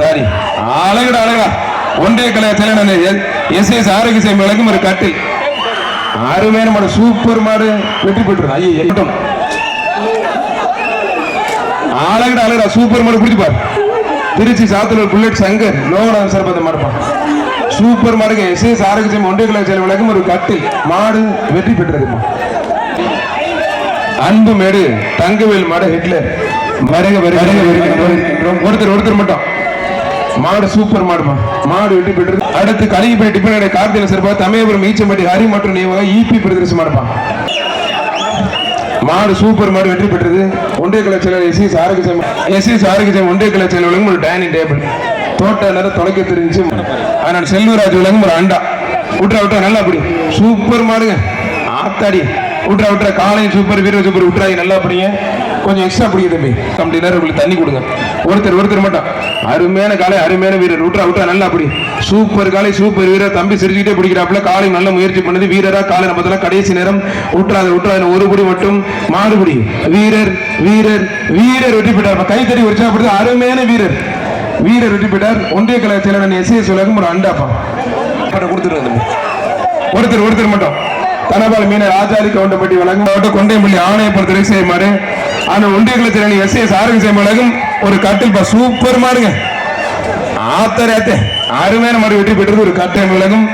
சரி அழகுடா அழகா ஒன்றிய கலை செலவன எஸ் எஸ் ஆரோக்கிய விளக்கும் ஒரு கட்டில். அருமையான மாடு சூப்பர் மாடு. வெற்றி பெற்று ஐயோ எட்டும் அழகுடா அழகுடா. சூப்பர் மாடு பிடிச்சு திருச்சி சாத்தூர் புல்லட் சங்கர் லோகநாதன் சரபத்தை மாடுப்பா சூப்பர் மாடுங்க. எஸ் எஸ் ஆரோக்கிய ஒன்றிய கலை செயல் விளக்கும் ஒரு கட்டில். மாடு வெற்றி பெற்றிருக்குமா அன்பு மேடு தங்கவேல் மாடு ஹிட்லர். வருக வருக வருக, வருக. ஒருத்தர் ஒருத்தர் மட்டும். மாடு சூப்பர் மாடுமா மாடு வெட்டி பெற்றது அடுத்து கலிங்கப்பட்டி டிப்பனடை கார்த்திகை சிறப்பா தமையபுரம் ஈச்சம்பட்டி ஹரி மற்றும் நியமாக இபி பிரதேச மாடுப்பான் மாடு சூப்பர் மாடு வெற்றி பெற்றது. ஒன்றிய கலை செயலர் S S Arokiyam S S Arokiyam ஒன்றிய கலை செயலர் விளங்கும் ஒரு டைனிங் டேபிள். தோட்ட நேரம் தொலைக்க தெரிஞ்சு ஆனால் செல்வராஜ் விளங்கும் ஒரு அண்டா. விட்டா விட்டா நல்லா அப்படி சூப்பர் மாடுங்க. ஆத்தாடி. விட்றா விட்றா. காலையும் சூப்பர் வீர சூப்பர் விட்றாங்க நல்லா பிடிங்க. கொஞ்சம் எக்ஸ்ட்ரா பிடிக்க தம்பி. அப்படி நேரம் உங்களுக்கு தண்ணி கொடுங்க. ஒருத்தர் ஒருத்தர் மட்டும். அருமையான காலை அருமையான வீரர். விட்றா விட்றா நல்லா பிடி. சூப்பர் காலை சூப்பர் வீரர். தம்பி சிரிச்சுக்கிட்டே பிடிக்கிறாப்புல காலை நல்ல முயற்சி பண்ணுது. வீரரா காலை நம்ம கடைசி நேரம். விட்றாத விட்றாத ஒரு புடி மட்டும். மாறுபடி வீரர் வீரர் வீரர் வெற்றி பெற்றார். கைத்தறி உற்சாகப்படுது அருமையான வீரர். வீரர் வெற்றி பெற்றார். ஒன்றிய கலை செயலர் எஸ் எஸ் உலகம் ஒரு அண்டாப்பா. கொடுத்துருங்க தம்பி. ஒருத்தர் ஒருத்தர் மட்டும். தனபால் மீன ராஜாலி கவுண்டப்பட்டி வழங்கும் மாவட்டம் கொண்டையம்பள்ளி ஆணையப்புறத்துறை செய்யுமாறு. ஆனா ஒன்றிய கிளத்திரணி எஸ் எஸ் ஆரோக்கிய செய்யும் வழங்கும் ஒரு கட்டில் சூப்பர் மாறுங்க ஆத்தரத்தே அருமையான மாதிரி வெற்றி பெற்றது ஒரு கட்டை விலகும்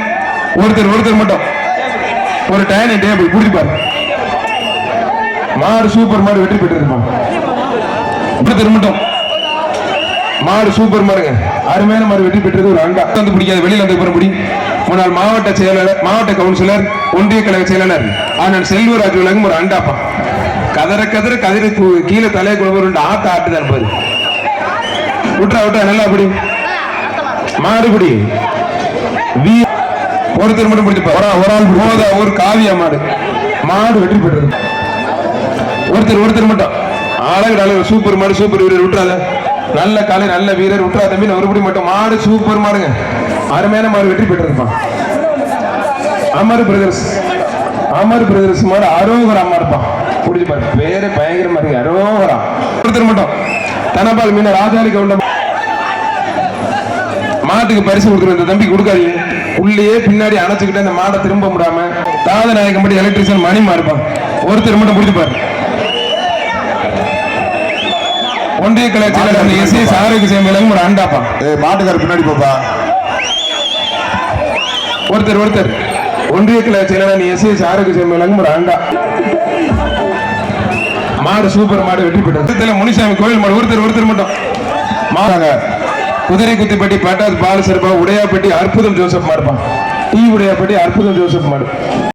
ஒருத்தர் ஒருத்தர் மட்டும். ஒரு டைனிங் டேபிள் குடிப்பார் மாடு சூப்பர் மாடு வெற்றி பெற்றிருப்பா இப்படி திரும்பட்டும் மாடு சூப்பர் மாடுங்க. அருமையான மாடு வெற்றி பெற்றது ஒரு அண்டா வந்து பிடிக்காது. வெளியில வந்து போற முன்னாள் மாவட்ட செயலாளர் மாவட்ட கவுன்சிலர் ஒன்றிய கழக செயலாளர் ஆனால் செல்வராஜ் உலகம் ஒரு அண்டாப்பா. கதற கதற கதிர கீழே தலையை கொண்டு ஆத்த ஆட்ட ஆட்டுதான் பாரு. விட்றா விட்டா நல்லா அப்படி மாடுபடி வீ ஒருத்தர் மட்டும் பிடிச்சு ஒரு ஒரு ஆள் போதா ஒரு காவியா மாடு. மாடு வெற்றி பெற்றது. ஒருத்தர் ஒருத்தர் மட்டும். அழகு அழகு. சூப்பர் மாடு சூப்பர் வீரர். விட்டுறாத நல்ல காலை நல்ல வீரர் விட்டுறா தம்பி ஒருபடி மட்டும் மாடு சூப்பர் மாடுங்க. அருமையான மாடு வெற்றி பெற்றிருப்பான். அமர் பிரதர்ஸ் அமர் பிரதர்ஸ் மாடு அரோகரா இருப்பான். புடிச்சு பாரு பேரு பயங்கரமா இருக்கு அரோகரா. ஒருத்தர் மட்டும் தனபால் மீன ராஜாலி கவுண்ட மாட்டுக்கு பரிசு கொடுக்குற இந்த தம்பி கொடுக்காதீங்க. உள்ளேயே பின்னாடி அணைச்சுக்கிட்டு அந்த மாடை திரும்ப முடியாம தாதநாயகம் படி எலக்ட்ரிஷியன் மணி மாறுப்பான் ஒருத்தர் மட்டும் பிடிச்சு பாரு. ஒன்றிய கலாச்சாரம் அந்த எஸ் எஸ் ஆரோக்கிய சேவையிலும் ஒரு அண்டாப்பா ஏய் மாட்டுக்கார பின்னாடி போப்பா. ஒருத்தர் ஒருத்தர். ஒன்றிய கலாச்சாரம் எஸ் எஸ் ஆரோக்கிய சேவையிலும் ஒரு அண்டா மாடு சூப்பர் மாடு வெற்றி பெற்றது. முனிசாமி கோயில் மாடு ஒருத்தர் ஒருத்தர் மட்டும். மாடாங்க குதிரை குத்திப்பட்டி பட்டாஸ் பால சிறப்பா உடையாப்பட்டி அற்புதம் ஜோசப் மாடுப்பான் டீ உடையாப்பட்டி அற்புதம் ஜோசப் மாடு.